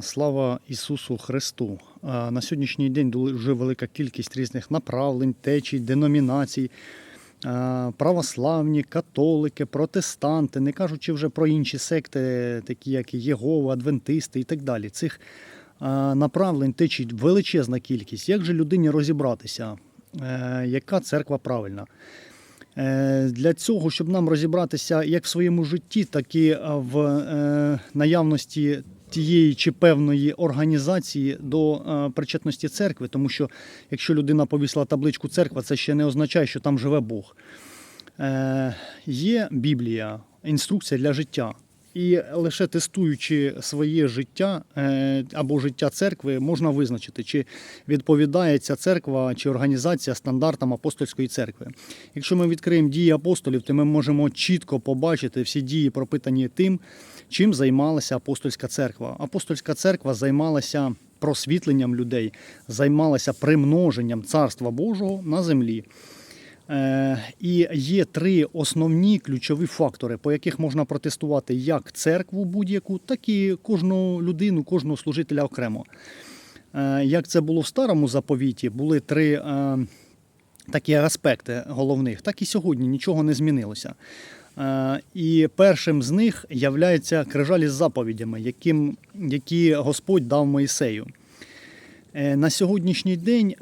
Слава Ісусу Христу! На сьогоднішній день дуже велика кількість різних направлень, течій, деномінацій, православні, католики, протестанти, не кажучи вже про інші секти, такі як Єгова, Адвентисти і так далі. Цих направлень течій величезна кількість. Як же людині розібратися, е, яка церква правильна? Е, Для цього, щоб нам розібратися як в своєму житті, так і в е, наявності тієї чи певної організації до е, причетності церкви, тому що якщо людина повісила табличку церква, це ще не означає, що там живе Бог. Е, Є Біблія, інструкція для життя. І лише тестуючи своє життя е, або життя церкви, можна визначити, чи відповідає ця церква чи організація стандартам апостольської церкви. Якщо ми відкриємо дії апостолів, то ми можемо чітко побачити всі дії, пропитані тим, чим займалася апостольська церква. Апостольська церква займалася просвітленням людей, займалася примноженням царства Божого на землі. Е, І є три основні ключові фактори, по яких можна протестувати як церкву будь-яку, так і кожну людину, кожного служителя окремо. Е, Як це було в старому заповіті, були три е, такі аспекти головних, так і сьогодні нічого не змінилося. І першим з них являється крижалі з заповідями, яким, які Господь дав Моїсею. На сьогоднішній день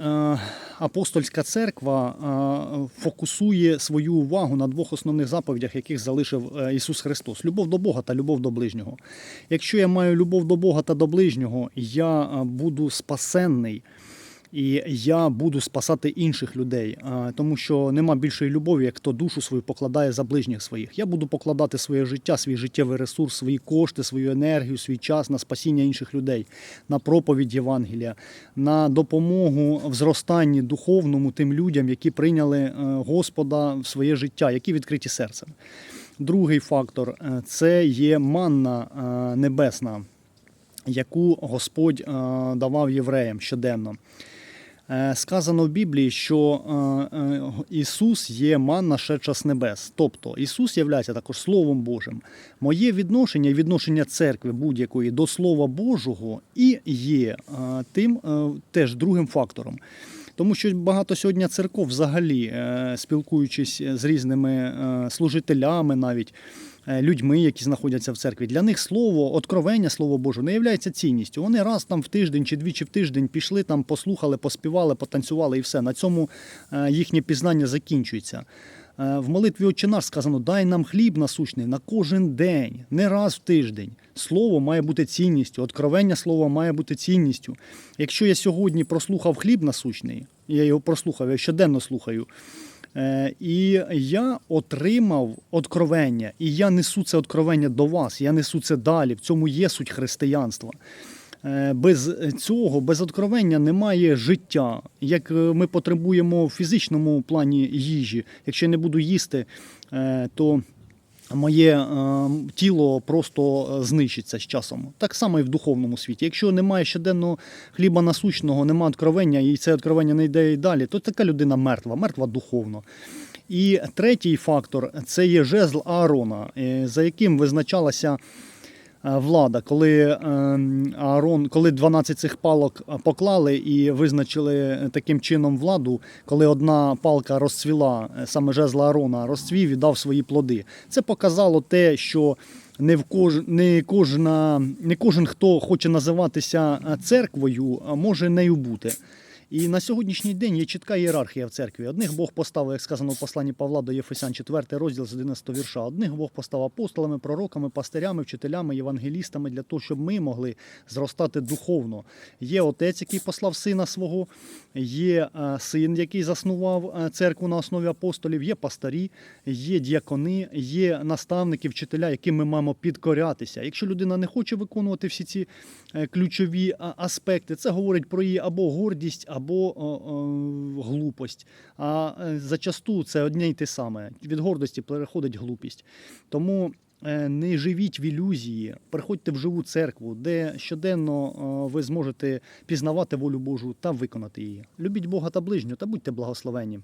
апостольська церква е, фокусує свою увагу на двох основних заповідях, яких залишив е, Ісус Христос: любов до Бога та любов до ближнього. Якщо я маю любов до Бога та до ближнього, я е, буду спасенний. І я буду спасати інших людей, тому що нема більшої любові, як хто душу свою покладає за ближніх своїх. Я буду покладати своє життя, свій життєвий ресурс, свої кошти, свою енергію, свій час на спасіння інших людей, на проповідь Євангелія, на допомогу в зростанні духовному тим людям, які прийняли е, Господа в своє життя, які відкриті серцем. Другий фактор е, це є манна е, небесна, яку Господь давав євреям щоденно. Е, Сказано в Біблії, що е, е, Ісус є манна шедша з небес. Тобто Ісус є також Словом Божим. Моє відношення, відношення церкви будь-якої до Слова Божого і є тим теж другим фактором. Тому що багато сьогодні церков взагалі, е, спілкуючись з різними е, служителями навіть, е, людьми, які знаходяться в церкві, для них слово, откровення, слово Боже, не є цінністю. Вони раз там в тиждень чи двічі в тиждень пішли, там послухали, поспівали, потанцювали і все. На цьому е, їхнє пізнання закінчується. Е, В молитві «Отче наш» сказано: дай нам хліб насущний на кожен день, не раз в тиждень. Слово має бути цінністю, откровення слова має бути цінністю. Якщо я сьогодні прослухав хліб насущний, я його прослухав, я щоденно слухаю. Е, І я отримав откровення, і я несу це откровення до вас, я несу це далі. В цьому є суть християнства. Е, Без цього, без откровення немає життя. Як е, ми потребуємо в фізичному плані їжі, якщо я не буду їсти, е, то моє тіло просто знищиться з часом. Так само і в духовному світі. Якщо немає щоденного хліба насущного, немає откровення, і це откровення не йде і далі, то така людина мертва, мертва духовно. І третій фактор це є жезл Аарона, за яким визначалася влада, коли е, Аарон, коли 12 цих палок е, поклали і визначили таким чином владу, коли одна палка розцвіла, е, саме жезл Аарона розцвів і дав свої плоди. Це показало те, що не в кож... не, кожна... не кожен, хто хоче називатися е, церквою, може нею бути. І на сьогоднішній день є чітка ієрархія в церкві. Одних Бог поставив, як сказано в посланні Павла до Єфесян, 4 розділ з 11 вірша. Одних Бог поставив апостолами, пророками, пастирями, вчителями, євангелістами для того, щоб ми могли зростати духовно. Є отець, який послав сина свого, є е, син, який заснував е, церкву на основі апостолів, є пастарі, є діакони, є наставники, вчителя, яким ми маємо підкорятися. Якщо людина не хоче виконувати всі ці е, ключові аспекти, це говорить про її або гордість, або о, о, глупость. А е, зачасту це одне й те саме. Від гордості переходить глупість. Тому е, не живіть в ілюзії, приходьте в живу церкву, де щоденно е, ви зможете пізнавати волю Божу та виконати її. Любіть Бога та ближню та будьте благословені.